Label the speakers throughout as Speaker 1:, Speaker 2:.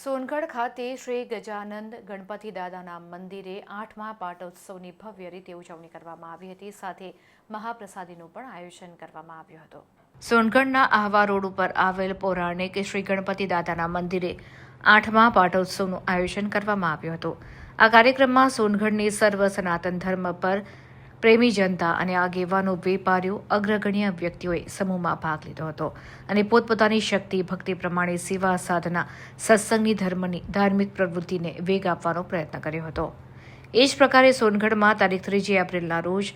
Speaker 1: સોનગઢ ખાતે શ્રી ગજાનંદ ગણપતિ દાદાના મંદિરે આઠમા પાટોત્સવની ભવ્ય રીતે ઉજવણી કરવામાં આવી હતી. સાથે મહાપ્રસાદીનું પણ આયોજન કરવામાં આવ્યું હતું. સોનગઢના આહવા રોડ ઉપર આવેલ પૌરાણિક શ્રી ગણપતિ દાદાના મંદિરે આઠમા પાટોત્સવનું આયોજન કરવામાં આવ્યું હતું. આ કાર્યક્રમમાં સોનગઢની સર્વ સનાતન ધર્મ પર પ્રેમી જનતા અને આગેવાનો, વેપારીઓ, અગ્રગણ્ય વ્યક્તિઓએ સમૂહમાં ભાગ લીધો હતો અને પોતપોતાની શક્તિ, ભક્તિ પ્રમાણે સેવા સાધના સત્સંગની ધર્મની ધાર્મિક પ્રવૃત્તિને વેગ આપવાનો પ્રયત્ન કર્યો હતો. એ જ પ્રકારે સોનગઢમાં તારીખ ત્રીજી એપ્રિલના રોજ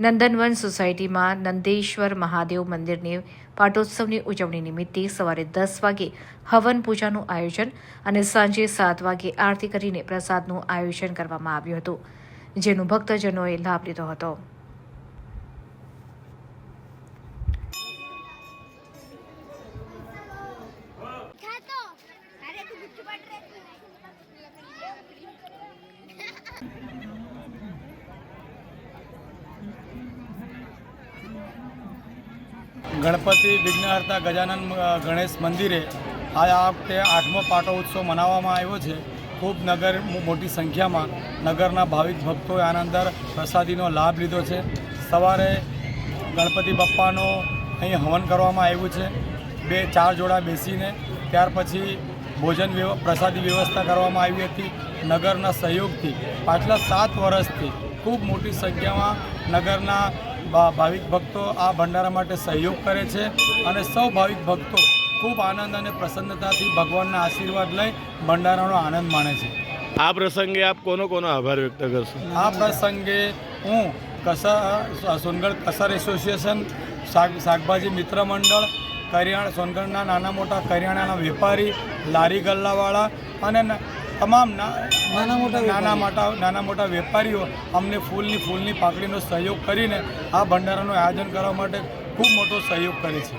Speaker 1: નંદનવન સોસાયટીમાં નંદેશ્વર મહાદેવ મંદિરની પાટોત્સવની ઉજવણી નિમિત્તે સવારે દસ વાગે હવન પૂજાનું આયોજન અને સાંજે સાત વાગે આરતી કરીને પ્રસાદનું આયોજન કરવામાં આવ્યું હતું. જેનું ભક્તજનોએ લાભ લીધો હતો.
Speaker 2: ગણપતિ વિઘ્નહર્તા ગજાનન અ, ગણેશ મંદિરે આ વખતે આઠમો પાટો ઉત્સવ મનાવવામાં આવ્યો છે. ખૂબ નગર મોટી સંખ્યામાં નગરના ભાવિક ભક્તોએ આના અંદર પ્રસાદીનો લાભ લીધો છે. સવારે ગણપતિ બાપ્પાનો અહીં હવન કરવામાં આવ્યું છે. બે, ચાર જોડા બેસીને ત્યાર પછી ભોજન પ્રસાદી વ્યવસ્થા કરવામાં આવી હતી નગરના સહયોગથી. પાછલા સાત વર્ષથી ખૂબ મોટી સંખ્યામાં નગરના ભાવિક ભક્તો આ ભંડારા માટે સહયોગ કરે છે અને સૌ ભાવિક ભક્તો ખૂબ આનંદ અને પ્રસન્નતાથી ભગવાનના આશીર્વાદ લઈ ભંડારાનો આનંદ માણે છે.
Speaker 3: આ પ્રસંગે આપ કોનો કોનો આભાર વ્યક્ત કરશો?
Speaker 2: આ પ્રસંગે હું કસા સોનગઢ કસાર એસોસિએશન શાક શાકભાજી મિત્ર મંડળ કરિયાણા સોનગઢના નાના મોટા કરિયાણાના વેપારી લારી ગલ્લાવાળા અને તમામ ના- નાના મોટા નાના મોટા નાના મોટા વેપારીઓ અમને ફૂલની ફૂલની પાકડીનો સહયોગ કરીને આ ભંડારાનું આયોજન કરવા માટે ખૂબ મોટો સહયોગ કરે છે.